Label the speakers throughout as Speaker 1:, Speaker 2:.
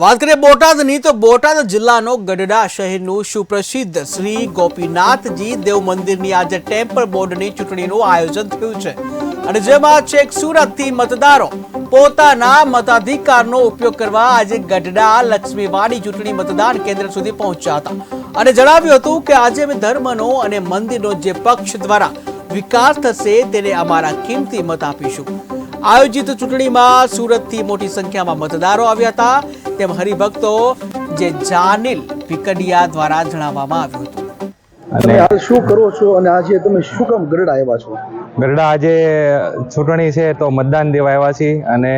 Speaker 1: વાત કરીએ બોટાદની, તો બોટાદ જિલ્લાનો ગઢડા શહેરનું સુપ્રસિદ્ધ શ્રી ગોપીનાથજી દેવ મંદિરની આજે ટેમ્પલ બોર્ડની ચૂંટણીનું આયોજન થયું છે. અને જેમાં છેક સુરતથી મતદારો, પોતાના મતાધિકારનો ઉપયોગ કરવા આજે ગઢડા લક્ષ્મીવાડી ચૂંટણી મતદાન કેન્દ્ર સુધી પહોંચ્યા હતા. અને જણાવ્યું હતું કે આજે અમે ધર્મનો અને મંદિરનો જે પક્ષ દ્વારા વિકાસ થશે તેને અમારા કિંમતી મત આપીશું. આયોજિત ચૂંટણીમાં સુરતથી મોટી સંખ્યામાં મતદારો આવ્યા હતા. તેમ હરિભક્તો જે જાનિલ ભીકડિયા દ્વારા જણાવવામાં આવ્યું હતું.
Speaker 2: અને હાલ શું કરો છો અને આજે તમે શું કામ ગરડા આવ્યા છો?
Speaker 3: ગરડા આજે ચૂંટણી છે તો મતદાન દેવા આવ્યા છીએ અને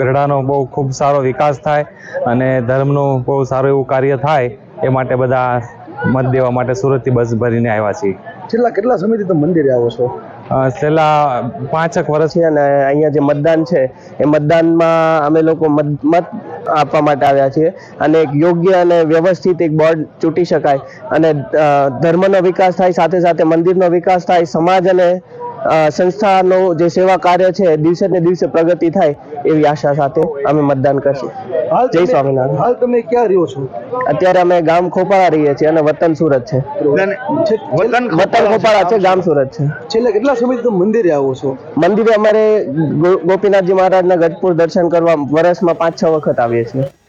Speaker 3: ગરડાનો બહુ ખૂબ સારો વિકાસ થાય અને ધર્મનું બહુ સારું એવું કાર્ય થાય એ માટે બધા મત દેવા માટે સુરતથી બસ ભરીને આવ્યા છીએ.
Speaker 2: છેલ્લા કેટલા સમયથી તમે મંદિરે આવો છો?
Speaker 3: છેલ્લા પાંચેક
Speaker 4: વર્ષથી અને અહીંયા જે મતદાન છે એ મતદાનમાં અમે લોકો મત મત આપવા માટે આવ્યા છીએ. અને એક યોગ્ય અને વ્યવસ્થિત એક બોર્ડ ચૂંટી શકાય. અને ધર્મનો વિકાસ થાય, સાથે સાથે મંદિરનો વિકાસ થાય, સમાજ અને સંસ્થાનું જે સેવા કાર્ય છે દિવસે ને દિવસે પ્રગતિ થાય એવી આશા સાથે અમે મતદાન કરશું. જય સ્વામિનારાયણ.
Speaker 2: હાલ તમે ક્યાં રહ્યો છો?
Speaker 4: અત્યારે અમે ગામ ખોપાળા રહીએ છીએ અને વતન સુરત છે. વતન ખોપાળા છે ગામ સુરત છે.
Speaker 2: છેલ્લે કેટલા સમયથી તમે મંદિરે આવો છો?
Speaker 4: મંદિરે અમારે ગોપીનાથજી મહારાજના ગઢપુર દર્શન કરવા વર્ષમાં પાંચ છ વખત આવીએ છીએ.